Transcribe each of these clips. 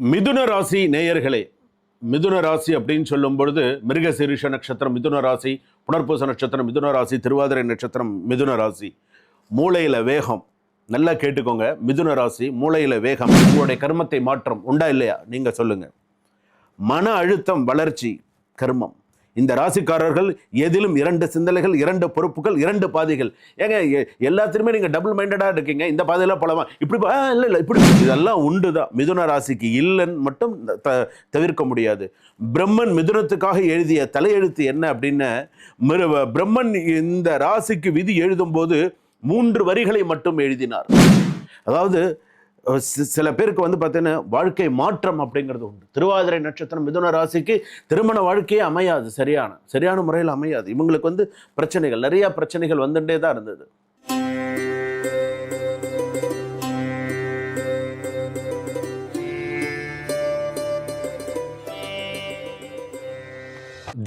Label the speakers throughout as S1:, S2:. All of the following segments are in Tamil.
S1: மிதுன ராசி நேயர்களே மிதுன ராசி அப்படின்னு சொல்லும் பொழுது மிருகசீரிஷ நட்சத்திரம் மிதுன ராசி புனர்பூச நட்சத்திரம் மிதுன ராசி திருவாதிரை நட்சத்திரம் மிதுன ராசி. மூளையில் வேகம் நல்லா கேட்டுக்கோங்க. மிதுன ராசி மூளையில் வேகம் உங்களுடைய கர்மத்தை மாற்றம் உண்டா இல்லையா? நீங்கள் சொல்லுங்கள் மன அழுத்தம் வளர்ச்சி கர்மம். இந்த ராசிக்காரர்கள் எதிலும் இரண்டு சிந்தனைகள் இரண்டு பொறுப்புகள் இரண்டு பாதைகள். ஏங்க எ- எல்லாத்துலையுமே நீங்கள் டபுள் மைண்டடாக இருக்கீங்க. இந்த பாதையில போலாமா? இப்படி இல்லை இல்லை இப்படி இதெல்லாம் உண்டு தான் மிதுன ராசிக்கு இல்லைன்னு மட்டும் த தவிர்க்க முடியாது. பிரம்மன் மிதுனத்துக்காக எழுதிய தலையெழுத்து என்ன அப்படின்னு மிரு- பிரம்மன் இந்த ராசிக்கு விதி எழுதும்போது மூன்று வரிகளை மட்டும் எழுதினார். அதாவது சில பேருக்கு வந்து பார்த்தீங்கன்னா வாழ்க்கை மாற்றம் அப்படிங்கிறது உண்டு. திருவாதிரை நட்சத்திரம் மிதுன ராசிக்கு திருமண வாழ்க்கையே அமையாது சரியான சரியான முறையில் அமையாது. இவங்களுக்கு வந்து பிரச்சனைகள் நிறைய பிரச்சனைகள் வந்துட்டே தான் இருந்தது.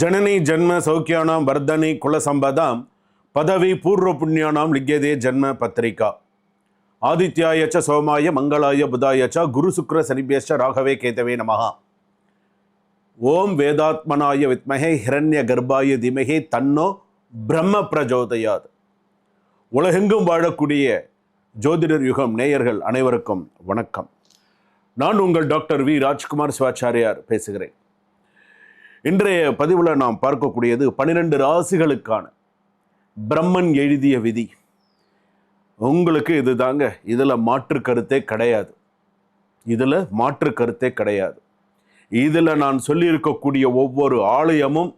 S1: ஜனனி ஜென்ம சௌக்கியானாம் வர்தனி குலசம்பதாம் பதவி பூர்வ புண்ணியானாம் லிக்கியதே ஜென்ம பத்திரிகா. ஆதித்யாய சோமாய மங்களாய புதாய குரு சுக்ர சனிபேஷ ராகவே கேதவே நமகா ஓம் வேதாத்மனாய வித்மகே ஹிரண்ய கர்ப்பாய திமகே தன்னோ பிரம்ம பிரஜோதயாது. உலகெங்கும் வாழக்கூடிய ஜோதிடர் யுகம் நேயர்கள் அனைவருக்கும் வணக்கம். நான் உங்கள் டாக்டர் வி. ராஜ்குமார் சிவாச்சாரியார் பேசுகிறேன். இன்றைய பதிவில் நாம் பார்க்கக்கூடியது பன்னிரெண்டு ராசிகளுக்கான பிரம்மன் எழுதிய விதி. உங்களுக்கு இது தாங்க. இதில் மாற்று கருத்தே கிடையாது. இதில் மாற்று கருத்தே கிடையாது. இதில் நான் சொல்லியிருக்கக்கூடிய ஒவ்வொரு ஆலயமும்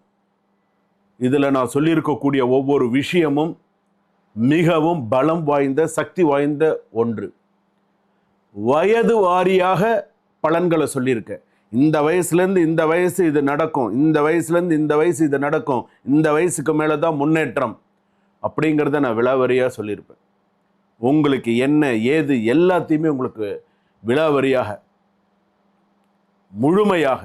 S1: இதில் நான் சொல்லியிருக்கக்கூடிய ஒவ்வொரு விஷயமும் மிகவும் பலம் வாய்ந்த சக்தி வாய்ந்த ஒன்று. வயது வாரியாக பலன்களை சொல்லியிருக்கேன். இந்த வயசுலேருந்து இந்த வயசு இது நடக்கும். இந்த வயசுலேருந்து இந்த வயசு இது நடக்கும். இந்த வயசுக்கு மேலே தான் முன்னேற்றம் அப்படிங்கிறத நான் விலாவரியாக சொல்லியிருப்பேன். உங்களுக்கு என்ன ஏது எல்லாத்தையுமே உங்களுக்கு விலாவரியாக முழுமையாக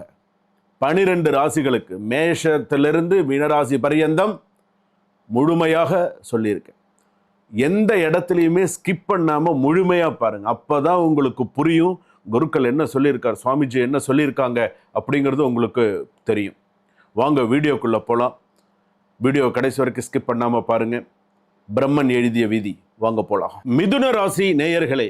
S1: பனிரெண்டு ராசிகளுக்கு மேஷத்திலிருந்து மீனராசி பரியந்தம் முழுமையாக சொல்லியிருக்கேன். எந்த இடத்துலையுமே ஸ்கிப் பண்ணாமல் முழுமையாக பாருங்கள் அப்போ தான் உங்களுக்கு புரியும் குருக்கள் என்ன சொல்லியிருக்கார் சுவாமிஜி என்ன சொல்லியிருக்காங்க அப்படிங்கிறது உங்களுக்கு தெரியும். வாங்க வீடியோக்குள்ளே போகலாம் வீடியோ கடைசி வரைக்கும் ஸ்கிப் பண்ணாமல் பாருங்கள் பிரம்மன் எழுதிய விதி. வாங்க போகலாம் மிதுன ராசி நேயர்களே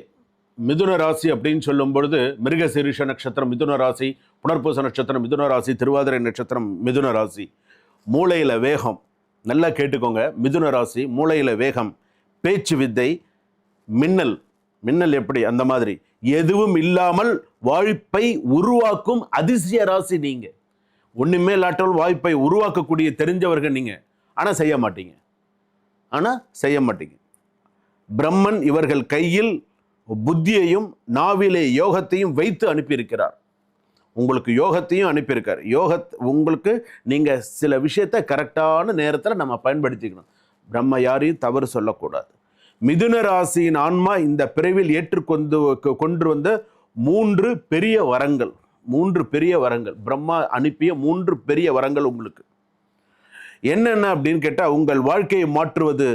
S1: மிதுன ராசி அப்படின்னு சொல்லும் பொழுது மிருகசீரிஷ நட்சத்திரம் மிதுன ராசி புனர்பூச நட்சத்திரம் மிதுன ராசி திருவாதிரை நட்சத்திரம் மிதுன ராசி. மூளையில் வேகம். நல்லா கேட்டுக்கோங்க. மிதுன ராசி மூளையில் வேகம். பேச்சு வித்தை மின்னல். மின்னல் எப்படி? அந்த மாதிரி. எதுவும் இல்லாமல் வாய்ப்பை உருவாக்கும் அதிசய ராசி நீங்கள் ஒன்றுமே இல்லாட்டால் வாய்ப்பை உருவாக்கக்கூடிய தெரிஞ்சவர்கள் நீங்கள் ஆனால் செய்ய மாட்டீங்க. ஆனால் செய்ய மாட்டீங்க. பிரம்மன் இவர்கள் கையில் புத்தியையும் நாவிலே யோகத்தையும் வைத்து அனுப்பியிருக்கிறார். உங்களுக்கு யோகத்தையும் அனுப்பியிருக்கார். யோக உங்களுக்கு நீங்கள் சில விஷயத்தை கரெக்டான நேரத்தில் நம்ம பயன்படுத்திக்கணும். பிரம்ம யாரையும் தவறு சொல்லக்கூடாது. மிதுன ராசியின் ஆன்மா இந்த பிறவில் ஏற்றுக்கொண்டு கொண்டு வந்த மூன்று பெரிய வரங்கள். மூன்று பெரிய வரங்கள். பிரம்மா அனுப்பிய மூன்று பெரிய வரங்கள் உங்களுக்கு. என்னென்ன அப்படின்னு கேட்டால் உங்கள் வாழ்க்கையை மாற்றுவது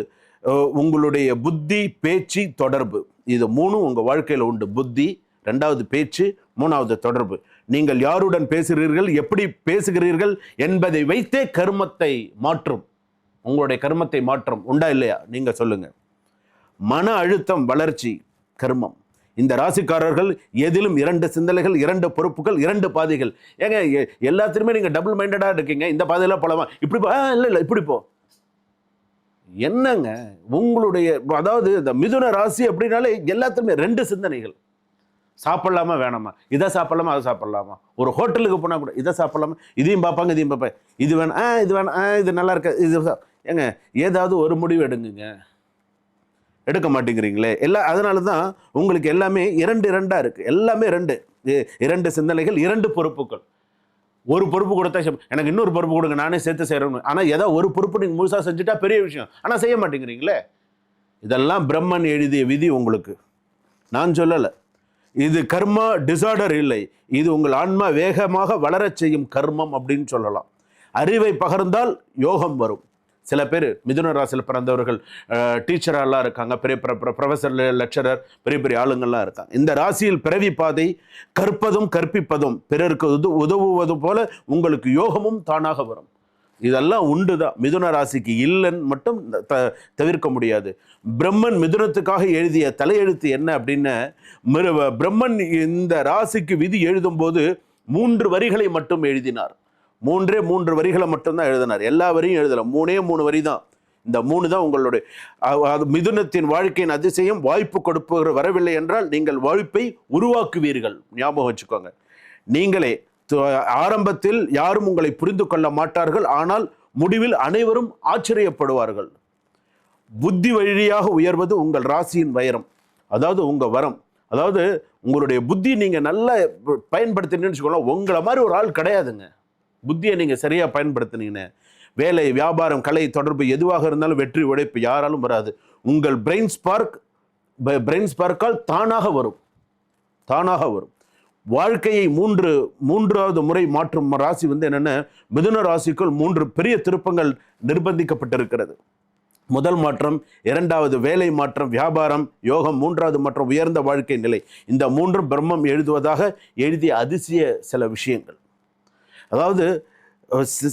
S1: உங்களுடைய புத்தி பேச்சு தொடர்பு. இது மூணும் உங்கள் வாழ்க்கையில் உண்டு. புத்தி ரெண்டாவது பேச்சு மூணாவது தொடர்பு. நீங்கள் யாருடன் பேசுகிறீர்கள் எப்படி பேசுகிறீர்கள் என்பதை வைத்தே கருமத்தை மாற்றும். உங்களுடைய கருமத்தை மாற்றம். உண்டா இல்லையா? நீங்கள் சொல்லுங்கள் மன அழுத்தம் வளர்ச்சி கர்மம். இந்த ராசிக்காரர்கள் எதிலும் இரண்டு சிந்தனைகள் இரண்டு பொறுப்புகள் இரண்டு பாதைகள். ஏங்க எ- நீங்கள் டபுள் மைண்டடாக இருக்கீங்க. இந்த பாதையில் போலவா இப்படி போ இல்லை இல்லை இப்படி போ. என்னங்க உங்களுடைய அதாவது இந்த மிதுன ராசி அப்படின்னாலே எல்லாத்துலேயுமே ரெண்டு சிந்தனைகள். சாப்பிட்லாமா வேணாமா? இதை சாப்பிட்லாமா அதை சாப்பிட்லாமா? ஒரு ஹோட்டலுக்கு போனால் கூட இதை சாப்பிட்லாமா? இதையும் பார்ப்பாங்க இதையும் பார்ப்பேன் இது வேணும் ஆ இது வேணும் ஆ இது நல்லா இருக்க இது ஏங்க ஏதாவது ஒரு முடிவு எடுங்குங்க. எடுக்க மாட்டேங்கிறீங்களே? எல்லா அதனால தான் உங்களுக்கு எல்லாமே இரண்டு இரண்டாக இருக்குது எல்லாமே ரெண்டு. இரண்டு சிந்தனைகள் இரண்டு பொறுப்புகள். ஒரு பொறுப்பு கொடுத்தா எனக்கு இன்னொரு பொறுப்பு கொடுங்க நானே சேர்த்து செய்கிறேன் ஆனால் ஏதோ ஒரு பொறுப்பு நீங்கள் முழுசாக செஞ்சுட்டா பெரிய விஷயம். ஆனால் செய்ய மாட்டேங்கிறீங்களே? இதெல்லாம் பிரம்மன் எழுதிய விதி உங்களுக்கு. நான் சொல்லலை. இது கர்மா டிசார்டர் இல்லை. இது உங்கள் ஆன்மா வேகமாக வளரச் செய்யும் கர்மம் அப்படின்னு சொல்லலாம். அறிவை பகர்ந்தால் யோகம் வரும். சில பேர் மிதுன ராசியில் பிறந்தவர்கள் டீச்சரெல்லாம் இருக்காங்க. பெரிய ப்ரொஃபஸர் லெக்சரர் பெரிய பெரிய ஆளுங்கள்லாம் இருக்காங்க. இந்த ராசியில் பிறவி பாதை கற்பதும் கற்பிப்பதும் பிறருக்கு உது உதவுவது போல உங்களுக்கு யோகமும் தானாக வரும். இதெல்லாம் உண்டு தான் மிதுன ராசிக்கு இல்லைன்னு மட்டும் த தவிர்க்க முடியாது. பிரம்மன் மிதுனத்துக்காக எழுதிய தலையெழுத்து என்ன அப்படின்னு மிரு- பிரம்மன் இந்த ராசிக்கு விதி எழுதும்போது மூன்று வரிகளை மட்டும் எழுதினார். மூன்றே மூன்று வரிகளை மட்டும்தான் எழுதினார். எல்லா வரியும் எழுதலை. மூணே மூணு வரி தான். இந்த மூணு தான் உங்களுடைய அது மிதுனத்தின் வாழ்க்கையின் அதிசயம் வாய்ப்பு கொடுப்பவர் வரவில்லை என்றால் நீங்கள் வாய்ப்பை உருவாக்குவீர்கள். ஞாபகம் வச்சுக்கோங்க. நீங்களே ஆரம்பத்தில் யாரும் உங்களை புரிந்து கொள்ள மாட்டார்கள். ஆனால் முடிவில் அனைவரும் ஆச்சரியப்படுவார்கள். புத்தி வழியாக உயர்வது உங்கள் ராசியின் வைரம். அதாவது உங்கள் வரம். அதாவது உங்களுடைய புத்தி நீங்கள் நல்லா பயன்படுத்தினீங்கன்னு வச்சுக்கோங்களேன் உங்களை மாதிரி ஒரு ஆள் கிடையாதுங்க. புத்தியை நீங்கள் சரியாக பயன்படுத்தினீங்கன்னு. வேலை வியாபாரம் கலை தொடர்பு எதுவாக இருந்தாலும் வெற்றி உழைப்பு யாராலும் வராது. உங்கள் பிரெயின் ஸ்பார்க் பிரெயின் ஸ்பார்க்கால் தானாக வரும். தானாக வரும். வாழ்க்கையை மூன்று மூன்றாவது முறை மாற்றும் ராசி வந்து என்னென்ன மிதுன ராசிக்குள் மூன்று பெரிய திருப்பங்கள் நிர்பந்திக்கப்பட்டிருக்கிறது. முதல் மாற்றம் இரண்டாவது வேலை மாற்றம் வியாபாரம் யோகம் மூன்றாவது மாற்றம் உயர்ந்த வாழ்க்கை நிலை. இந்த மூன்றும் பிரம்மம் எழுதுவதாக எழுதிய அதிசய சில விஷயங்கள். அதாவது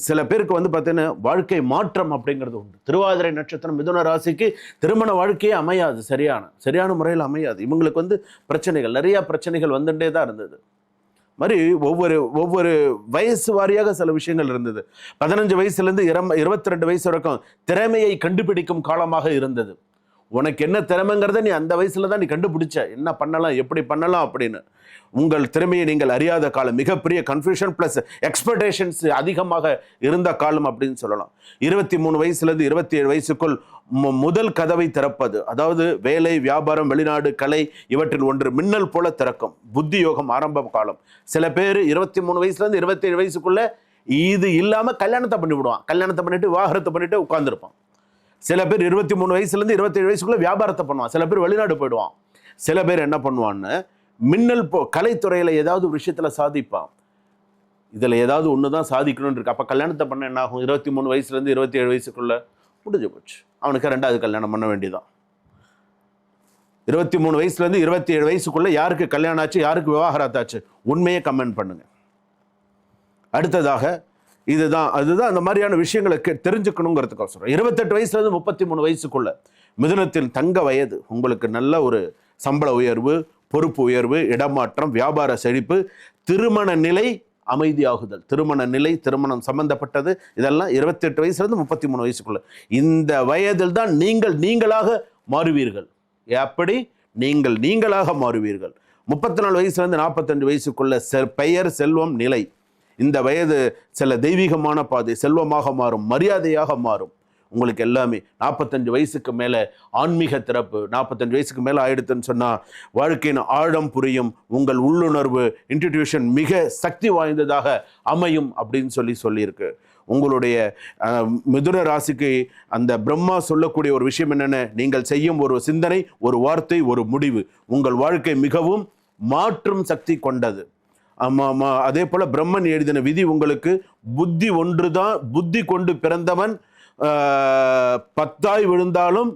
S1: சில பேருக்கு வந்து பார்த்தீங்கன்னா வாழ்க்கை மாற்றம் அப்படிங்கிறது உண்டு. திருவாதிரை நட்சத்திரம் மிதுன ராசிக்கு திருமண வாழ்க்கையே அமையாது சரியான சரியான முறையில் அமையாது. இவங்களுக்கு வந்து பிரச்சனைகள் நிறையா பிரச்சனைகள் வந்துட்டே தான் இருந்தது. மாதிரி ஒவ்வொரு ஒவ்வொரு வயசு வாரியாக சில விஷயங்கள் இருந்தது. பதினஞ்சு வயசுலேருந்து இரம் இருபத்தி ரெண்டு வயசு வரைக்கும் திறமையை கண்டுபிடிக்கும் காலமாக இருந்தது. உனக்கு என்ன திறமைங்கிறத நீ அந்த வயசில் தான் நீ கண்டுபிடிச்ச. என்ன பண்ணலாம் எப்படி பண்ணலாம் அப்படின்னு. உங்கள் திறமையை நீங்கள் அறியாத காலம் மிகப்பெரிய கன்ஃபியூஷன் ப்ளஸ் எக்ஸ்பெக்டேஷன்ஸ் அதிகமாக இருந்த காலம் அப்படின்னு சொல்லலாம். இருபத்தி மூணு வயசுலேருந்து இருபத்தி ஏழு வயசுக்குள் முதல் கதவை திறப்பது. அதாவது வேலை வியாபாரம் வெளிநாடு கலை இவற்றில் ஒன்று மின்னல் போல திறக்கும். புத்தி யோகம் ஆரம்ப காலம். சில பேர் இருபத்தி மூணு வயசுலேருந்து இருபத்தி ஏழு வயசுக்குள்ளே இது இல்லாமல் கல்யாணத்தை பண்ணி விடுவான் கல்யாணத்தை பண்ணிட்டு விவாகரத்தை பண்ணிட்டு உட்காந்துருப்பான் சில பேர் இருபத்தி மூணு வயசுலேருந்து இருபத்தேழு வயசுக்குள்ளே வியாபாரத்தை பண்ணுவான். சில பேர் வெளிநாடு போயிடுவான். சில பேர் என்ன பண்ணுவான்னு மின்னல் போ கலைத்துறையில் ஏதாவது ஒரு விஷயத்தில் சாதிப்பான். இதில் ஏதாவது ஒன்று தான் சாதிக்கணும்னு இருக்கு. அப்போ கல்யாணத்தை பண்ண என்ன ஆகும்? இருபத்தி மூணு வயசுலேருந்து இருபத்தி ஏழு வயசுக்குள்ளே முடிஞ்சு போச்சு. அவனுக்கு ரெண்டாவது கல்யாணம் பண்ண வேண்டியதான் இருபத்தி மூணு வயசுலேருந்து இருபத்தி ஏழு வயசுக்குள்ள யாருக்கு கல்யாணம் ஆச்சு யாருக்கு விவாகரத்தாச்சு உண்மையை கமெண்ட் பண்ணுங்கள் அடுத்ததாக இதுதான் அதுதான் அந்த மாதிரியான விஷயங்களை தெரிஞ்சுக்கணுங்கிறதுக்கு அவசரம் இருபத்தெட்டு வயசுலேருந்து முப்பத்தி மூணு வயசுக்குள்ள மிதுனத்தில் தங்க வயது உங்களுக்கு நல்ல ஒரு சம்பள உயர்வு பொறுப்பு உயர்வு இடமாற்றம் வியாபார செழிப்பு திருமண நிலை அமைதியாகுதல். திருமண நிலை திருமணம் சம்பந்தப்பட்டது இதெல்லாம் இருபத்தெட்டு வயசுலேருந்து முப்பத்தி மூணு வயசுக்குள்ள. இந்த வயதில் தான் நீங்கள் நீங்களாக மாறுவீர்கள். எப்படி நீங்கள் நீங்களாக மாறுவீர்கள். முப்பத்தி நாலு வயசுலேருந்து நாற்பத்தஞ்சு வயசுக்குள்ள செ பெயர் செல்வம் நிலை. இந்த வயது சில தெய்வீகமான பாதை செல்வமாக மாறும் மரியாதையாக மாறும். உங்களுக்கு எல்லாமே நாற்பத்தஞ்சு வயசுக்கு மேலே ஆன்மீக திறப்பு நாற்பத்தஞ்சு வயசுக்கு மேலே ஆயிடுத்துன்னு சொன்னால் வாழ்க்கையின் ஆழம் புரியும் உங்கள் உள்ளுணர்வு இன்ஸ்டிடியூஷன் மிக சக்தி வாய்ந்ததாக அமையும் அப்படின்னு சொல்லி சொல்லியிருக்கு. உங்களுடைய மிதுன ராசிக்கு அந்த பிரம்மா சொல்லக்கூடிய ஒரு விஷயம் என்னென்ன? நீங்கள் செய்யும் ஒரு சிந்தனை ஒரு வார்த்தை ஒரு முடிவு. உங்கள் வாழ்க்கை மிகவும் மாற்றும் சக்தி கொண்டது. ஆமாம் ஆமாம் அதே போல் பிரம்மன் எழுதின விதி உங்களுக்கு புத்தி ஒன்று தான் புத்தி கொண்டு பிறந்தவன் பத்தாய் விழுந்தாலும்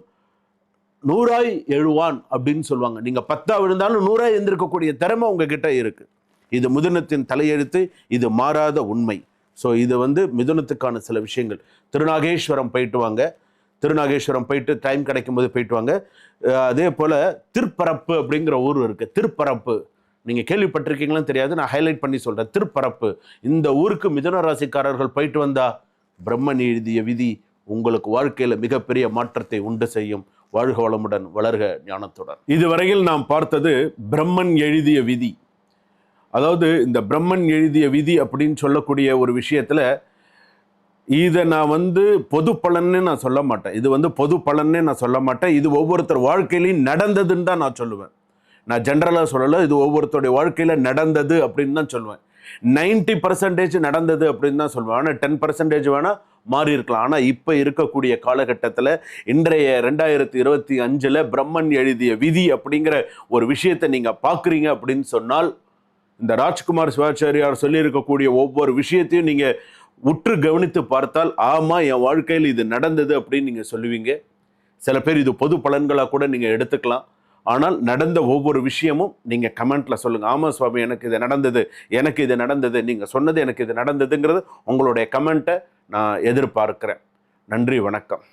S1: நூறாய் எழுவான் அப்படின்னு சொல்லுவாங்க. நீங்கள் பத்தா விழுந்தாலும் நூறாய் எழுந்திருக்கக்கூடிய திறமை உங்ககிட்ட இருக்குது இது மிதுனத்தின் தலையெழுத்து இது மாறாத உண்மை. ஸோ இது வந்து மிதுனத்துக்கான சில விஷயங்கள். திருநாகேஸ்வரம் போயிட்டு வாங்க. திருநாகேஸ்வரம் போயிட்டு டைம் கிடைக்கும் போது போயிட்டு வாங்க. அதே போல் திருப்பரப்பு அப்படிங்கிற ஊர் இருக்குது திருப்பரப்பு. நீங்கள் கேள்விப்பட்டிருக்கீங்களான்னு தெரியாது. நான் ஹைலைட் பண்ணி சொல்கிறேன் திருப்பரப்பு இந்த ஊருக்கு மிதன ராசிக்காரர்கள் போயிட்டு வந்தா பிரம்மன் எழுதிய விதி உங்களுக்கு வாழ்க்கையில் மிகப்பெரிய மாற்றத்தை உண்டு செய்யும். வாழ்க வளமுடன் வளர்க ஞானத்துடன். இதுவரையில் நாம் பார்த்தது பிரம்மன் எழுதிய விதி. அதாவது இந்த பிரம்மன் எழுதிய விதி அப்படின்னு சொல்லக்கூடிய ஒரு விஷயத்தில் இதை நான் வந்து பொது பலன்னு நான் சொல்ல மாட்டேன். இது வந்து பொது பலன்னே நான் சொல்ல மாட்டேன். இது ஒவ்வொருத்தர் வாழ்க்கையிலையும் நடந்ததுன்னு தான் நான் சொல்லுவேன். நான் ஜென்ரலாக சொல்லலை இது ஒவ்வொருத்தருடைய வாழ்க்கையில் நடந்தது அப்படின்னு தான் சொல்லுவேன். 90% பர்சன்டேஜ் நடந்தது அப்படின்னு தான் சொல்லுவேன். ஆனால் டென் பர்சன்டேஜ் வேணால் மாறி இருக்கலாம். ஆனால் இப்போ இருக்கக்கூடிய காலகட்டத்தில் இன்றைய ரெண்டாயிரத்தி இருபத்தி அஞ்சில் பிரம்மன் எழுதிய விதி அப்படிங்கிற ஒரு விஷயத்தை நீங்கள் பார்க்குறீங்க அப்படின்னு சொன்னால் இந்த ராஜ்குமார் சிவாச்சாரியார் சொல்லியிருக்கக்கூடிய ஒவ்வொரு விஷயத்தையும் நீங்கள் உற்று கவனித்து பார்த்தால் ஆமாம் என் வாழ்க்கையில் இது நடந்தது அப்படின்னு நீங்கள் சொல்லுவீங்க. சில பேர் இது பொது பலன்களாக கூட நீங்கள் எடுத்துக்கலாம். ஆனால் நடந்த ஒவ்வொரு விஷயமும் நீங்கள் கமெண்ட்டில் சொல்லுங்கள் ஆமாம் சுவாமி எனக்கு இது நடந்தது எனக்கு இது நடந்தது நீங்கள் சொன்னது எனக்கு இது நடந்ததுங்கிறது உங்களுடைய கமெண்ட்டை நான் எதிர்பார்க்கிறேன். நன்றி வணக்கம்.